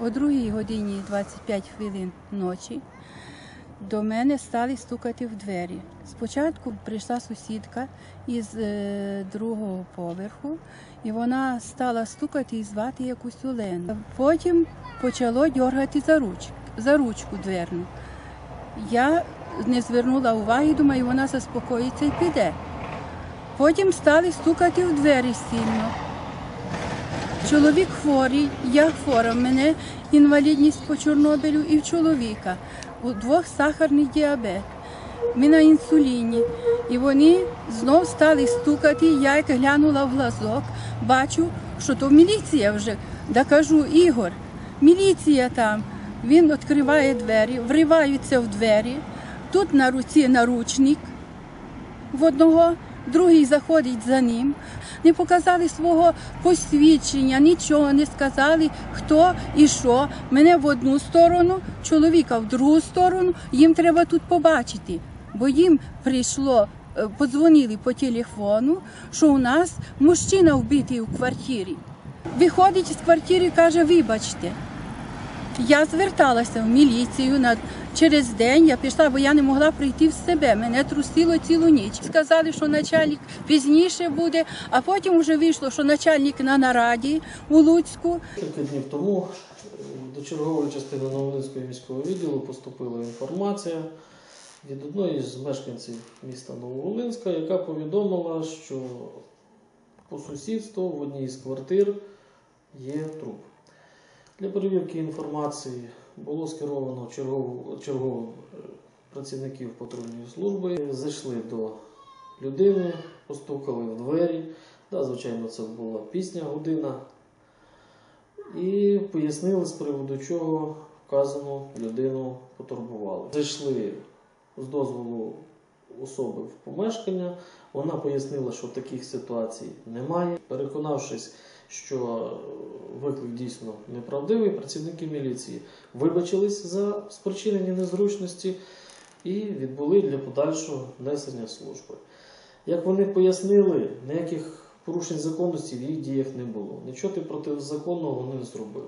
О 2 годині 25 хвилин ночі до мене стали стукати в двері. Спочатку прийшла сусідка із е, другого поверху, і вона стала стукати і звати якусь Олену. Потім почало дергати за, руч, за ручку дверну. Я не звернула уваги, думаю, вона заспокоїться і піде. Потім стали стукати в двері сильно. Чоловік хворий, я хвора, в мене інвалідність по Чорнобилю і в чоловіка. У двох сахарний діабет. Ми на інсуліні. І вони знов стали стукати. Я як глянула в глазок, бачу, що то міліція вже. Да кажу, Ігор, міліція там. Він відкриває двері, вриваються в двері. Тут на руці наручник в одного, другий заходить за ним. Не показали свого посвідчення, нічого не сказали, хто і що. Мене в одну сторону, чоловіка в другу сторону. Їм треба тут побачити, бо їм прийшло, е, подзвонили по телефону, що у нас мужчина вбитий у квартирі. Виходить з квартири, каже, вибачте. Я зверталася в міліцію на через день. Я пішла, бо я не могла прийти в себе. Мене трусило цілу ніч. Сказали, що начальник пізніше буде, а потім вже вийшло, що начальник на нараді у Луцьку. Кілька днів тому е, до чергової частини Новолинського міського відділу поступила інформація від одної з мешканців міста Нововолинська, яка повідомила, що по сусідству в одній з квартир є труп. Для перевірки інформації було скеровано черговим е, працівників патрульної служби. Зайшли до людини, постукали в двері. Да, звичайно, це була пісня година і пояснили з приводу чого вказану людину потурбували. Зайшли з дозволу особи в помешкання. Вона пояснила, що таких ситуацій немає. Переконавшись, що виклик дійсно неправдивий, працівники міліції вибачились за спричинені незручності і відбули для подальшого несення служби. Як вони пояснили, ніяких порушень законності в їх діях не було. Нічого ти протизаконного вони не зробили.